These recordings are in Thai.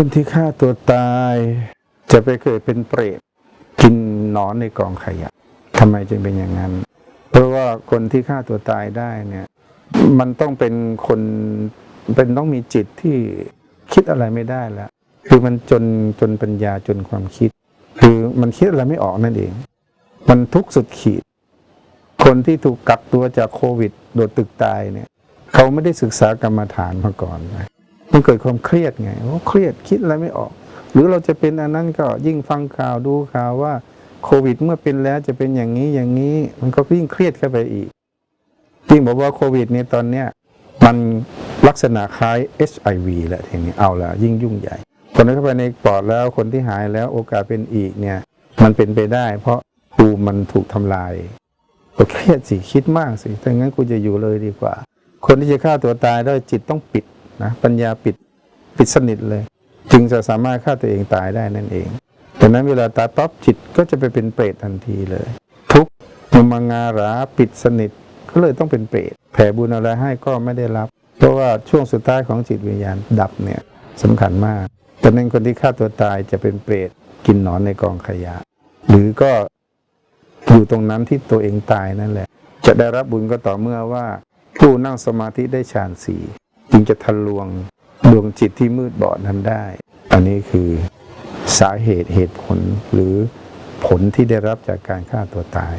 คนที่ฆ่าตัวตาย จะไปเกิดเป็นเปรตกินหนอนในกองขยะทำไมจึงเป็นอย่างนั้น เพราะว่าคนที่ฆ่าตัวตายได้เนี่ย มันต้องเป็นคนเป็นต้องมีจิตที่คิดอะไรไม่ได้แล้วคือมันจนจนปัญญาจนความคิด คือมันคิดอะไรไม่ออกนั่นเอง มันทุกข์สุดขีด คนที่ถูกกักตัวจากโควิด โดดตึกตายเนี่ย เขาไม่ได้ศึกษากรรมฐานมาก่อนนะ มันเกิดความเครียดไงโอ้เครียดคิดอะไรไม่ออก หรือเราจะเป็นอันนั้นก็ยิ่งฟังข่าวดูข่าวว่าโควิดเมื่อเป็นแล้วจะเป็นอย่างนี้อย่างนี้ มันก็ยิ่งเครียดเข้าไปอีกยิ่งบอกว่าโควิดเนี่ยตอนเนี้ยมันลักษณะคล้าย HIV แหละทีนี้เอาละยิ่งยุ่งใหญ่คนที่เข้าไปในปอดแล้วคนที่หายแล้วโอกาสเป็นอีกเนี่ยมันเป็นไปได้ เพราะภูมิมันถูกทำลายก็เครียดสิคิดมากสิถ้างั้นกูจะอยู่เลยดีกว่า คนที่จะฆ่าตัวตายได้จิตต้องปิด นะปัญญาปิดปิดสนิทเลย จึงจะสามารถฆ่าตัวเองตายได้นั่นเองดังนั้นเวลาตายปั๊บจิตก็จะไปเป็นเปรตทันทีเลย ทุกมุมังาราปิดสนิทก็เลยต้องเป็นเปรตแผ่บุญอะไรให้ก็ไม่ได้รับ เพราะว่าช่วงสุดท้ายของจิตวิญญาณดับเนี่ยสำคัญมากแต่นั้นคนที่ฆ่าตัวตายจะเป็นเปรตกินหนอนในกองขยะ หรือก็อยู่ตรงนั้นที่ตัวเองตายนั่นแหละ จะได้รับบุญก็ต่อเมื่อว่าผู้นั่งสมาธิได้ฌานสี่ จึงจะทะลวงดวงจิตที่มืดบอดนั้นได้ อันนี้คือสาเหตุเหตุผลหรือผลที่ได้รับจากการฆ่าตัวตาย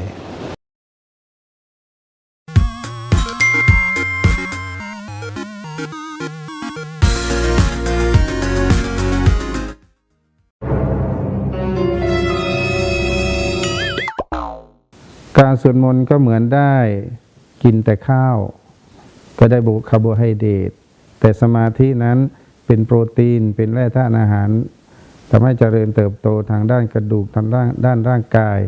การสวดมนต์ก็เหมือนได้กินแต่ข้าว ก็ได้บุคาร์โบไฮเดรตแต่สมาธินั้นเป็นโปรตีนเป็นแร่ธาตุอาหารทำให้เจริญเติบโตทางด้านกระดูกทางด้านด้านร่างกาย